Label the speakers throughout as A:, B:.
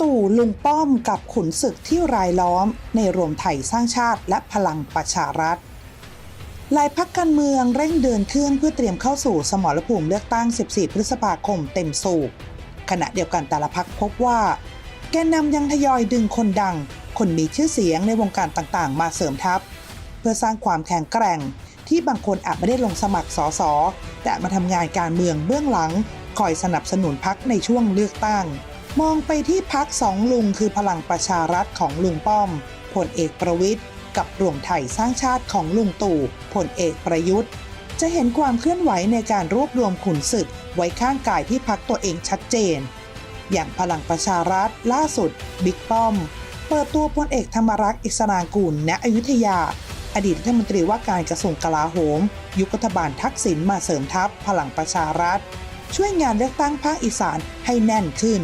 A: ตู่ลุงป้อมกับขุนศึกที่รายล้อม ในรวมไทยสร้างชาติและพลังประชารัฐหลายพักการเมืองเร่งเดินเครื่องเพื่อเตรียมเข้าสู่สมรภูมิเลือกตั้ง 14 พฤษภาคมเต็มสูบขณะเดียวกันแต่ละพักพบว่า แกนนำยังทยอยดึงคนดัง คนมีชื่อเสียงในวงการต่างๆ มาเสริมทัพ เพื่อสร้างความแข็งแกร่ง ที่บางคนอาจไม่ได้ลงสมัครสอสอแต่มาทำงานการเมืองเบื้องหลัง คอยสนับสนุนพักในช่วงเลือกตั้ง มองไปที่พักสองลุงคือพลังประชารัฐของลุงป้อมพลเอกประวิทย์กับรวมไทยสร้างชาติของลุงตู่พลเอกประยุทธ์ จะเห็นความเคลื่อนไหวในการรวบรวมขุนศึกไว้ข้างกายที่พักตัวเองชัดเจน อย่างพลังประชารัฐล่าสุด บิ๊กป้อม เปิดตัวพลเอกธรรมรักษ์อิสรางกูลณอยุธยา อดีตรัฐมนตรีว่าการกระทรวงกลาโหม ยุครัฐบาลทักษิณมาเสริมทัพพลังประชารัฐ ช่วยงานเลือกตั้งภาคอีสานให้แน่นขึ้น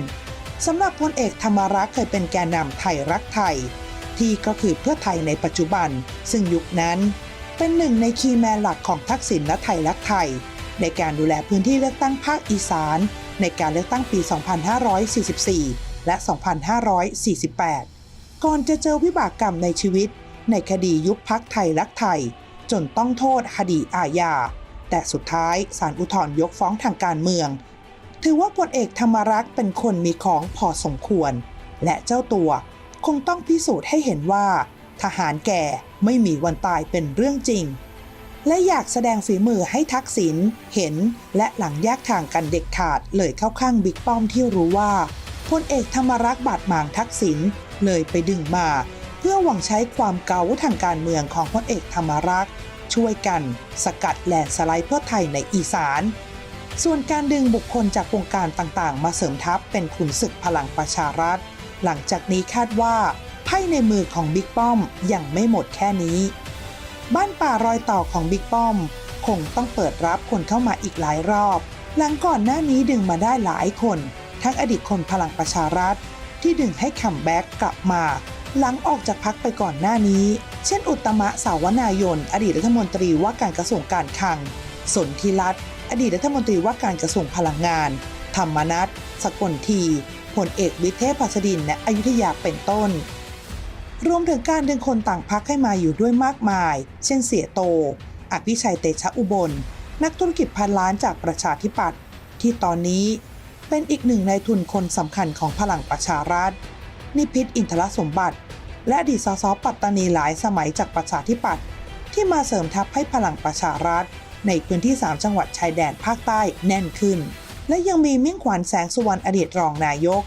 A: สำหรับพลเอกธรรมรักษ์เคยเป็นแกนนำไทยรักไทย ที่ก็คือเพื่อไทยในปัจจุบัน ซึ่งยุคนั้น เป็นหนึ่งในคีย์แมนหลักของทักษิณและไทยรักไทย ในการดูแลพื้นที่เลือกตั้งภาคอีสาน ในการเลือกตั้งปี 2544 และ 2548 ก่อนจะเจอวิบากกรรมในชีวิต ในคดียุบพักไทยรักไทย จนต้องโทษคดีอาญาแต่สุดท้ายศาลอุทธรณ์ยกฟ้องทางการเมือง ถือว่าพลเอกธรรมรักษ์เป็นคนมีของพอสมควร และเจ้าตัวคงต้องพิสูจน์ให้เห็นว่า ทหารแก่ไม่มีวันตายเป็นเรื่องจริง และอยากแสดงฝีมือให้ทักษิณเห็นและหลังแยกทางกันเด็ดขาดเลยเข้าข้างบิ๊กป้อมที่รู้ว่าพลเอกธรรมรักษ์บาดหมางทักษิณเลยไปดึงมา เพื่อหวังใช้ความเก๋าทางการเมืองของพลเอกธรรมรักษ์ช่วยกันสกัดแลนสไลด์เพื่อไทยในอีสาน ส่วนการดึงบุคคลจากวงการต่างๆ มาเสริมทัพเป็นขุนศึกพลังประชารัฐ หลังจากนี้คาดว่าไพ่ในมือของบิ๊กป้อมยังไม่หมดแค่นี้ บ้านป่ารอยต่อของบิ๊กป้อม คงต้องเปิดรับคนเข้ามาอีกหลายรอบ หลังก่อนหน้านี้ดึงมาได้หลายคน ทั้งอดีตคนพลังประชารัฐ ที่ดึงให้คัมแบ็กกลับมา หลังออกจากพักไปก่อนหน้านี้ เช่น อุตมะสาวนายน อดีตรัฐมนตรีว่าการกระทรวงการคลังสนธิรัตน์ อดีตรัฐมนตรีว่าการกระทรวงพลังงาน ธรรมนัฐสกลทีพลเอกวิเทพภัสดินและอยุธยาเป็นต้น รวมถึงการดึงคนต่างพักให้มาอยู่ด้วยมากมาย เช่นเสียโต อภิชัยเตชะอุบล นักธุรกิจพันล้านจากประชาธิปัตย์ที่ตอนนี้เป็นอีกหนึ่งในทุนคนสำคัญของพลังประชารัฐ นิพิษอินทรสมบัติ และอดีตสสปัตตานีหลายสมัยจากประชาธิปัตย์ที่มาเสริมทัพให้พลังประชารัฐ ในพื้นที่ 3 จังหวัดชายแดนภาคใต้แน่นขึ้น และยังมีมิ่งขวัญแสงสุวรรณอดีตรองนายก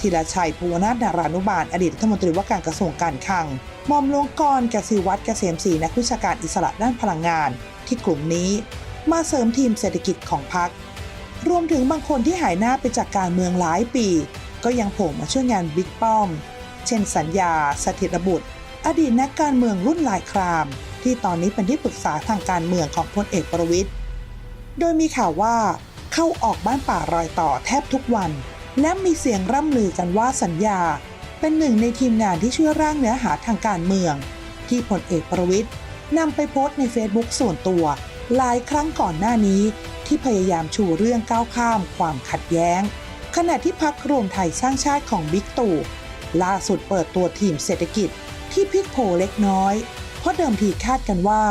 A: ธีรชัยภูวนาถนารานุบาลอดีตรัฐมนตรีว่าการกระทรวงการคลังมอมหลวงกรกสิวัตรเกษมศรีนักวิชาการอิสระด้านพลังงาน ที่กลุ่มนี้มาเสริมทีมเศรษฐกิจของพรรครวมถึงบางคนที่หายหน้าไปจากการเมืองหลายปี ก็ยังโผล่มาช่วยงานบิ๊กป้อม เช่นสัญญาสถิตบุตร อดีตนักการเมืองรุ่นหลายคราม ที่ตอนนี้เป็นที่ปรึกษาทางการเมืองของพลเอกประวิทย์โดยมีข่าวว่าเข้าออกบ้านป่ารอยต่อแทบทุกวัน และมีเสียงร่ำลือกันว่าสัญญา เป็นหนึ่งในทีมงานที่ช่วยร่างเนื้อหาทางการเมือง ที่พลเอกประวิทย์นำไปโพสต์ในเฟซบุ๊กส่วนตัว หลายครั้งก่อนหน้านี้ ที่พยายามชูเรื่องก้าวข้ามความขัดแย้ง ขณะที่พักรวมไทยสร้างชาติของบิ๊กตู่ล่าสุดเปิดตัวทีมเศรษฐกิจที่พลิกโผเล็กน้อย เพราะเดิมทีคาดกันว่า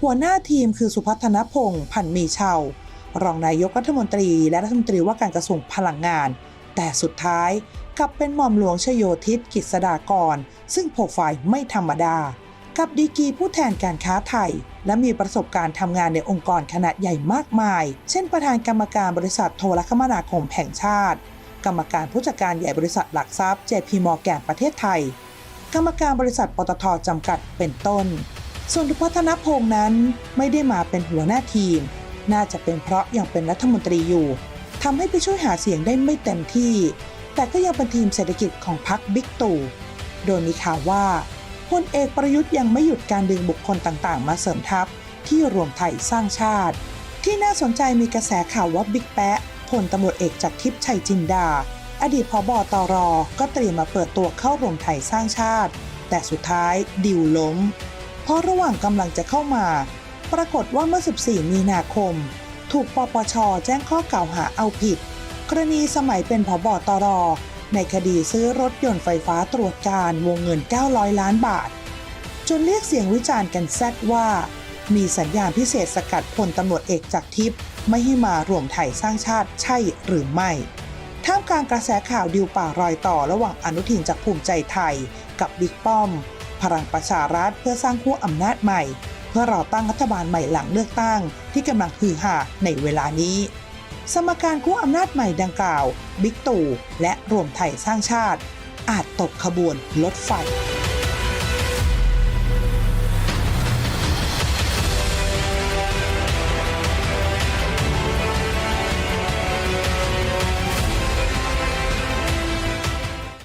A: หัวหน้าทีมคือสุพัฒนพงศ์พันมีเชาวรองนายกรัฐมนตรี และรัฐมนตรีว่าการกระทรวงพลังงาน แต่สุดท้ายกลับเป็นหม่อมหลวงชโยธิตกิษดากร ซึ่งโปรไฟล์ไม่ธรรมดา กับดีกีผู้แทนการค้าไทย และมีประสบการณ์ทำงานในองค์กรขนาดใหญ่มากมาย เช่นประธานกรรมการบริษัทโทรคมนาคมแห่งชาติ กรรมการผู้จัดการใหญ่บริษัทหลักทรัพย์ JP Morgan ประเทศไทย กรรมการบริษัทปตทจำกัดเป็นต้น ส่วนทุพัฒนพงษ์นั้นไม่ได้มาเป็นหัวหน้าทีม น่าจะเป็นเพราะยังเป็นรัฐมนตรีอยู่ทำให้ไปช่วยหาเสียงได้ไม่เต็มที่ แต่ก็ยังเป็นทีมเศรษฐกิจของพรรคบิ๊กตู่ โดยมีข่าวว่าพลเอกประยุทธ์ยังไม่หยุดการดึงบุคคลต่างๆ มาเสริมทัพที่รวมไทยสร้างชาติ ที่น่าสนใจมีกระแสข่าวว่าบิ๊กแปะพลตำรวจเอกจากทิพย์ชัยจินดา อดีตพบตรก็เตรียมมาเปิดตัวเข้ารวมไทยสร้างชาติ แต่สุดท้ายดิวล้ม เพราะระหว่างกำลังจะเข้ามา ปรากฏว่าเมื่อ 14 มีนาคม ถูกปปช แจ้งข้อกล่าวหาเอาผิด กรณีสมัยเป็นผบตรในคดีซื้อรถยนต์ไฟฟ้าตรวจการวงเงิน 900 ล้านบาท จนเรียกเสียงวิจารณ์กันแซดว่า มีสัญญาณพิเศษสกัดพลตำรวจเอกจากทิพย์ไม่ให้มารวมไทยสร้างชาติใช่หรือไม่ ท่ามกลางกระแสข่าวดิวป่ารอยต่อระหว่างอนุทินจากภูมิใจไทย กับบิ๊กป้อม พลังประชารัฐเพื่อสร้างขั้วอำนาจใหม่ เพื่อรอตั้งรัฐบาลใหม่หลังเลือกตั้ง ที่กำลังฮือฮาในเวลานี้ สมการขั้วอำนาจใหม่ดังกล่าว บิ๊กตู่และรวมไทยสร้างชาติ อาจตกขบวนรถไฟ